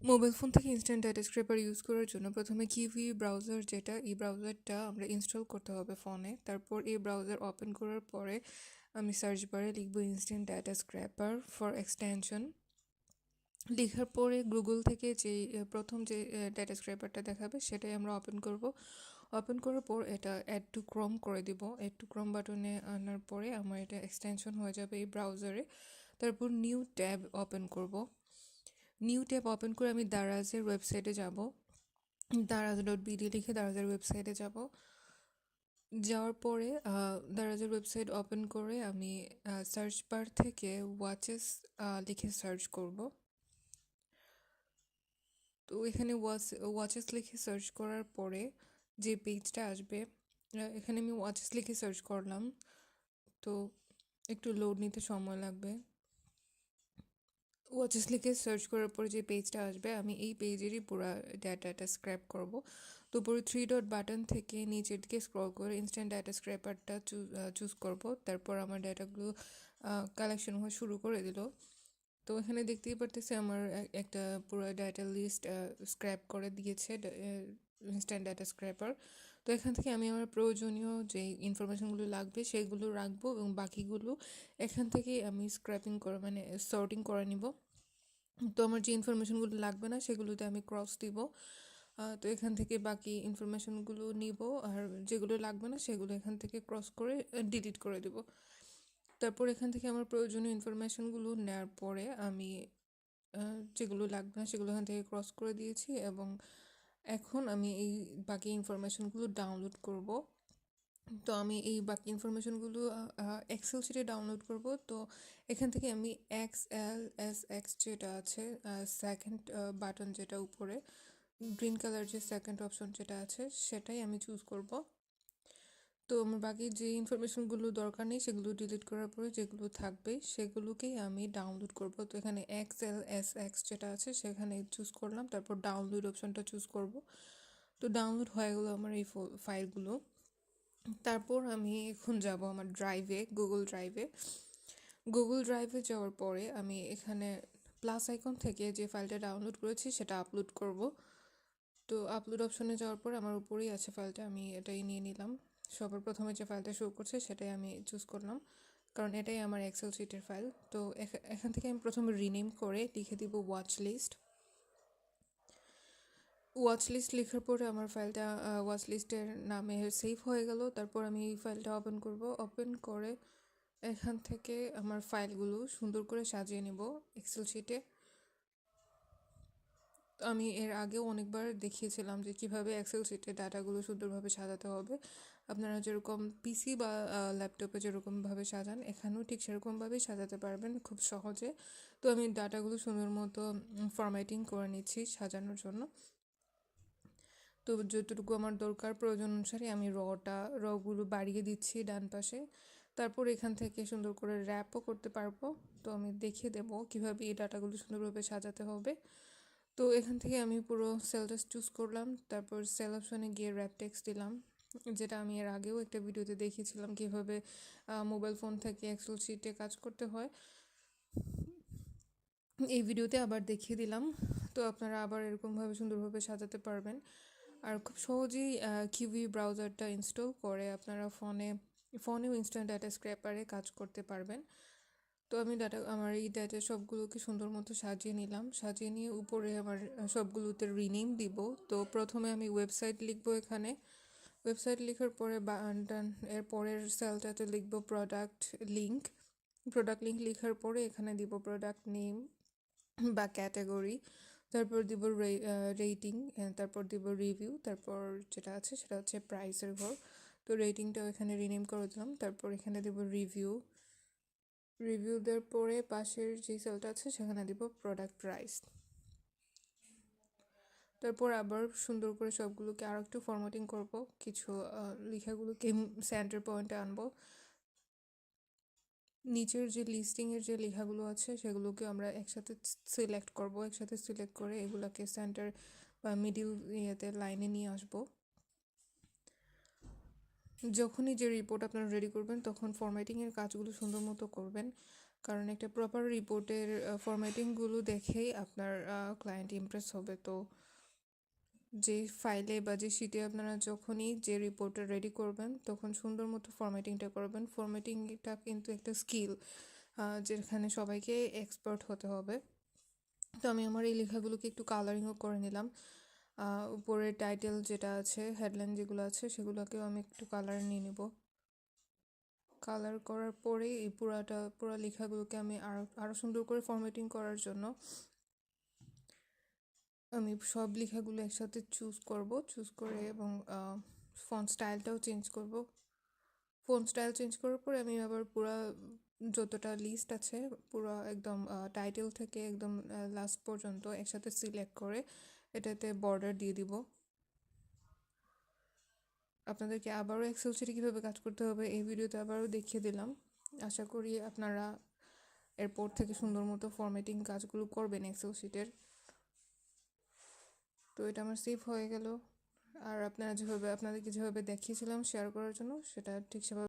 Mobile phone থেকে instant data scraper use করার জন্য প্রথমে কিভি ব্রাউজার যেটা, এই ব্রাউজারটা আমরা ইনস্টল করতে হবে ফোনে তারপর এই ব্রাউজার ওপেন করার পরে আমি সার্চ বারে লিখব instant data scraper for extension লেখার পরে গুগল থেকে যে, প্রথম যে ডেটা স্ক্র্যাপারটা দেখাবে সেটাই আমরা ওপেন করব। ওপেন করার পর এটা অ্যাড টু ক্রম করে দিব। অ্যাড টু ক্রম বাটনে আনার পরে আমার এটা এক্সটেনশন হয়ে যাবে এই ব্রাউজারে তারপর নিউ ট্যাব ওপেন করব। নিউ ট্যাব ওপেন করে আমি দারাজের ওয়েবসাইটে যাব। দারাজ ডট বিডি লিখে দারাজের ওয়েবসাইটে যাব। যাওয়ার পরে দারাজের ওয়েবসাইট ওপেন করে আমি সার্চ বার থেকে ওয়াচেস লিখে সার্চ করব। তো এখানে ওয়াচ ওয়াচেস লিখে সার্চ করার পরে যে পেজটা আসবে এখানে আমি ওয়াচেস লিখে সার্চ করলাম। তো একটু লোড নিতে সময় লাগবে। ওয়াচেস লিখে সার্চ করার পরে যে পেজটা আসবে, আমি এই পেজেরই পুরো ডাটাটা স্ক্র্যাপ করব। তো পুরো থ্রি ডট বাটন থেকে নিচের দিকে স্ক্রল করে ইনস্ট্যান্ট ডাটা স্ক্র্যাপারটা চুজ করব। তারপর আমার ডাটাগুলো কালেকশন হওয়া শুরু করে দিল। তো এখানে দেখতেই পারতেছি আমার একটা পুরো ডাটা লিস্ট স্ক্র্যাপ করে দিয়েছে ইনস্ট্যান্ট ডাটা স্ক্র্যাপার তো এখান থেকে আমি আমার প্রয়োজনীয় যে ইনফরমেশনগুলো লাগবে সেগুলো রাখব এবং বাকিগুলো এখান থেকে আমি স্ক্র্যাপিং করে মানে সর্টিং করে নিব। তো আমার যে ইনফরমেশনগুলো লাগবে না সেগুলোতে আমি ক্রস দিব। তো এখান থেকে বাকি ইনফরমেশনগুলো নিব আর যেগুলো লাগবে না সেগুলো এখান থেকে ক্রস করে ডিলিট করে দেব। তারপর এখান থেকে আমার প্রয়োজনীয় ইনফরমেশনগুলো নেওয়ার পরে আমি যেগুলো লাগবে না সেগুলো এখান থেকে ক্রস করে দিয়েছি এবং এখন আমি এই বাকি ইনফরমেশনগুলো ডাউনলোড করব। তো আমি এই বাকি ইনফরমেশনগুলো এক্সেল শিটে ডাউনলোড করব। তো এখান থেকে আমি এক্স এল এস এক্স যেটা আছে সেকেন্ড বাটন যেটা উপরে গ্রিন কালার যে সেকেন্ড অপশন যেটা আছে, সেটাই আমি চুজ করব। তো আমার বাকি যে ইনফরমেশনগুলো দরকার নেই, সেগুলো ডিলিট করার পরে যেগুলো থাকবে সেগুলোকেই আমি ডাউনলোড করব। তো এখানে এক্স এল এস এক্স যেটা আছে, সেখানে চুজ করলাম, তারপর ডাউনলোড অপশনটা চুজ করব। তো ডাউনলোড হয়ে গেলো আমার এই ফাইলগুলো তারপর আমি এখন যাব আমার ড্রাইভে গুগল ড্রাইভে গুগল ড্রাইভে যাওয়ার পরে আমি এখানে প্লাস আইকন থেকে যে ফাইলটা ডাউনলোড করেছি, সেটা আপলোড করব। তো আপলোড অপশনে যাওয়ার পরে আমার উপরেই আছে ফাইলটা আমি এটাই নিয়ে নিলাম। সবার প্রথমে যে ফাইলটা শো করছে, সেটাই আমি চুজ করলাম। কারণ এটাই আমার এক্সেল শিটের ফাইল তো এখান থেকে আমি প্রথমে রিনেম করে লিখে দিব ওয়াচ লিস্ট ওয়াচ লিস্ট লেখার পরে আমার ফাইলটা ওয়াচ লিস্টের নামে সেভ হয়ে গেল। তারপর আমি এই ফাইলটা ওপেন করব। ওপেন করে এখান থেকে আমার ফাইলগুলো সুন্দর করে সাজিয়ে নেব এক্সেল শিটে আমি এর আগেও অনেকবার দেখিয়েছিলাম যে কীভাবে এক্সেল শিটে ডাটাগুলো সুন্দরভাবে সাজাতে হবে। আপনারা যেরকম পিসি বা ল্যাপটপে যেরকমভাবে সাজান, এখানেও ঠিক সেরকমভাবেই সাজাতে পারবেন খুব সহজে। তো আমি ডাটাগুলো সুন্দর মতো ফরম্যাটিং করে নিচ্ছি সাজানোর জন্য। তো যতটুকু আমার দরকার প্রয়োজন অনুসারে আমি রটা রগুলো বাড়িয়ে দিচ্ছি ডান পাশে। তারপর এখান থেকে সুন্দর করে র্যাপও করতে পারব। তো আমি দেখিয়ে দেবো কীভাবে এই ডাটাগুলো সুন্দরভাবে সাজাতে হবে। তো এখান থেকে আমি পুরো সেলটা চুজ করলাম। তারপর সেল অপশনে গিয়ে র্যাপ টেক্সট দিলাম, যেটা আমি এর আগেও একটা ভিডিওতে দেখিয়েছিলাম কীভাবে মোবাইল ফোন থেকে এক্সেল শিটে কাজ করতে হয়। এই ভিডিওতে আবার দেখিয়ে দিলাম। তো আপনারা আবার এরকমভাবে সুন্দরভাবে সাজাতে পারবেন। আর খুব সহজেই কিউভি ব্রাউজারটা ইনস্টল করে আপনারা ফোনে ফোনেও ইনস্ট্যান্ট ডাটা স্ক্র্যাপারে কাজ করতে পারবেন। তো আমি ডাটা আমার এই ডাটা সবগুলোকে সুন্দর মতো সাজিয়ে নিলাম। সাজিয়ে নিয়ে উপরে আমার সবগুলোতে রিনেম দিব। তো প্রথমে আমি ওয়েবসাইট লিখব এখানে। ওয়েবসাইট লেখার পরে বাটন এর পরের সেলটাতে লিখব প্রোডাক্ট লিঙ্ক প্রোডাক্ট লিঙ্ক লেখার পরে এখানে দিব প্রোডাক্ট নেম বা ক্যাটাগরি তারপর দিব রেটিং তারপর দিব রিভিউ তারপর যেটা আছে সেটা হচ্ছে প্রাইসের ঘর। তো রেটিংটাও এখানে রিনেম করে দিলাম। তারপর এখানে দিব রিভিউ রিভিউ দেওয়ার পরে পাশের যে সেলটা আছে, সেখানে দিব প্রোডাক্ট প্রাইস তারপর আবার সুন্দর করে সবগুলোকে আর একটু ফরম্যাটিং করব। কিছু লেখাগুলোকে সেন্টার পয়েন্টে আনব। নিচের যে লিস্টিংয়ের যে লেখাগুলো আছে, সেগুলোকে আমরা একসাথে সিলেক্ট করব। একসাথে সিলেক্ট করে এগুলোকে সেন্টার বা মিডিল ইয়েতে লাইনে নিয়ে আসব। যখনই যে রিপোর্ট আপনারা রেডি করবেন, তখন ফরম্যাটিংয়ের কাজগুলো সুন্দর মতো করবেন। কারণ একটা প্রপার রিপোর্টের ফরম্যাটিংগুলো দেখেই আপনার ক্লায়েন্ট ইমপ্রেস হবে। তো যে ফাইলে বা যে শিটে আপনারা যখনই যে রিপোর্টটা রেডি করবেন, তখন সুন্দর মতো ফরম্যাটিংটা করবেন। ফরম্যাটিংটা কিন্তু একটা স্কিল যেখানে সবাইকে এক্সপার্ট হতে হবে। তো আমি আমার এই লেখাগুলোকে একটু কালারিংও করে নিলাম। আহ, উপরের টাইটেল যেটা আছে হেডলাইন যেগুলো আছে সেগুলোকেও আমি একটু কালার নিয়ে নেব। কালার করার পরে এই পুরাটা পুরো লেখাগুলোকে আমি আরও আরও সুন্দর করে ফরম্যাটিং করার জন্য আমি সব লেখাগুলো একসাথে চুজ করব চুজ করে এবং ফন্ট স্টাইলটাও চেঞ্জ করব। ফোন স্টাইল চেঞ্জ করার পরে আমি আবার পুরো যতটা লিস্ট আছে পুরো একদম টাইটেল থেকে একদম লাস্ট পর্যন্ত একসাথে সিলেক্ট করে এটাতে বর্ডার দিয়ে দিব। আপনাদেরকে আবারও এক্সেল শিটে কীভাবে কাজ করতে হবে এই ভিডিওতে আবারও দেখিয়ে দিলাম। আশা করি আপনারা এরপর থেকে সুন্দর মতো ফরম্যাটিং কাজগুলো করবেন এক্সেল শিটের তো এটা আমার সেভ হয়ে গেল। আর আপনারা যেভাবে, আপনাদেরকে যেভাবে দেখিয়েছিলাম শেয়ার করার জন্য, সেটা ঠিক সেভাবে